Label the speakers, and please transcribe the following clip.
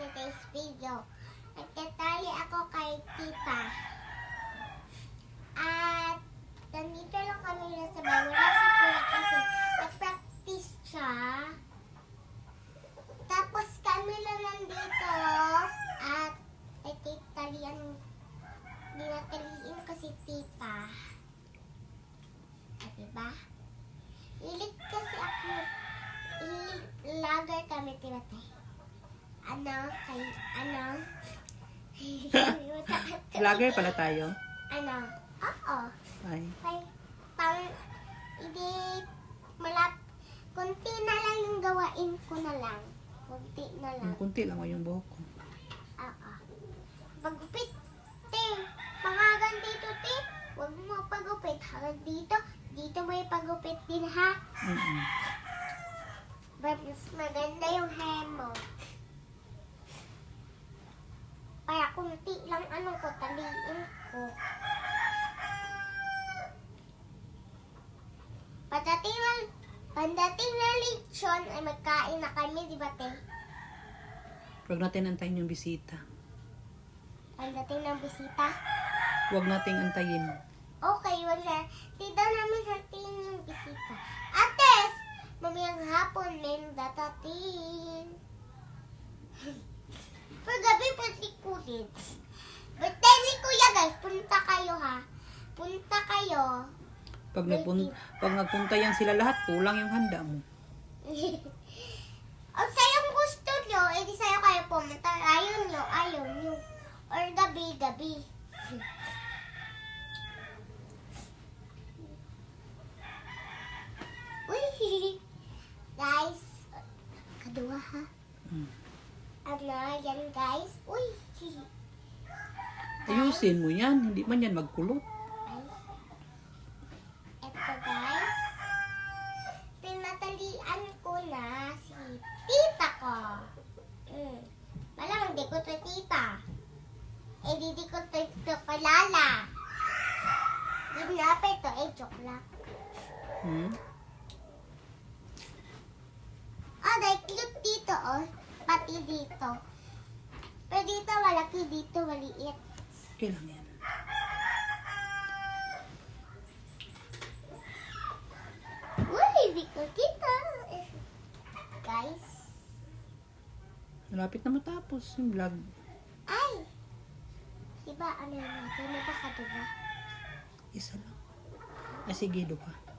Speaker 1: today's video. Nagtatali ako kay tita. At nandito lang kami na sa bahay. Wala si kuya kasi nag-practice siya. Tapos kami lang nandito. At nagtatalian. Dinataliin ko si tita. Ah, diba? Ilit kasi ako. I-lager kami, Timothy. Ano? Kay, ano?
Speaker 2: Vlogger pala tayo.
Speaker 1: ano? Oo.
Speaker 2: Ay.
Speaker 1: Kay, pang, hindi, malap, kunti na lang yung gawain ko na lang. Kunti na lang.
Speaker 2: Ang kunti lang yung buhok ko.
Speaker 1: Oo. Pagupit, te. Pangagan dito, te. Huwag mo pagupit. Hanggang dito, dito mo ipagupit din, ha?
Speaker 2: Mm-mm.
Speaker 1: But mas maganda yung hair mo. Kaya kunti ano ko, taliin ko. Pagdating na, pagdating na lechon ay magkain na kami, di ba, te?
Speaker 2: Huwag natin antayin yung bisita.
Speaker 1: Pagdating ng bisita.
Speaker 2: Huwag nating antayin.
Speaker 1: Okay, wag na. Tita namin hatiin yung bisita. Ates! Mamayang hapon, may datatin. Paggabi, pati kulit. Birthday ni Kuya, guys. Punta kayo, ha? Kayo.
Speaker 2: Pag, nagpun pag nagpunta yan sila lahat, kulang yung handa mo.
Speaker 1: Ang sayang gusto nyo, edi sa'yo kayo pumunta. Ayaw nyo, ayaw nyo. Or gabi, gabi. Uy! Guys, kadua ha.
Speaker 2: Mm.
Speaker 1: Ano, yan guys. Uy!
Speaker 2: Ayusin mo yan. Hindi man yan magkulot.
Speaker 1: Ay. Eto guys. Tinatalian ko na si tita ko. Mm. Malamang di ko to tita. Eh di di ko to, to kalala. Ginapit to, eh joke lang.
Speaker 2: Hmm?
Speaker 1: Oh, dahil cute dito oh. Pati dito. Pero dito malaki, dito maliit.
Speaker 2: Okay lang yan.
Speaker 1: Uy, di ko kita. Guys.
Speaker 2: Malapit na matapos yung vlog.
Speaker 1: Ay! Diba, ano yun natin? May pakadua.
Speaker 2: Isa lang. Ah, sige, duha.
Speaker 1: Bye-bye!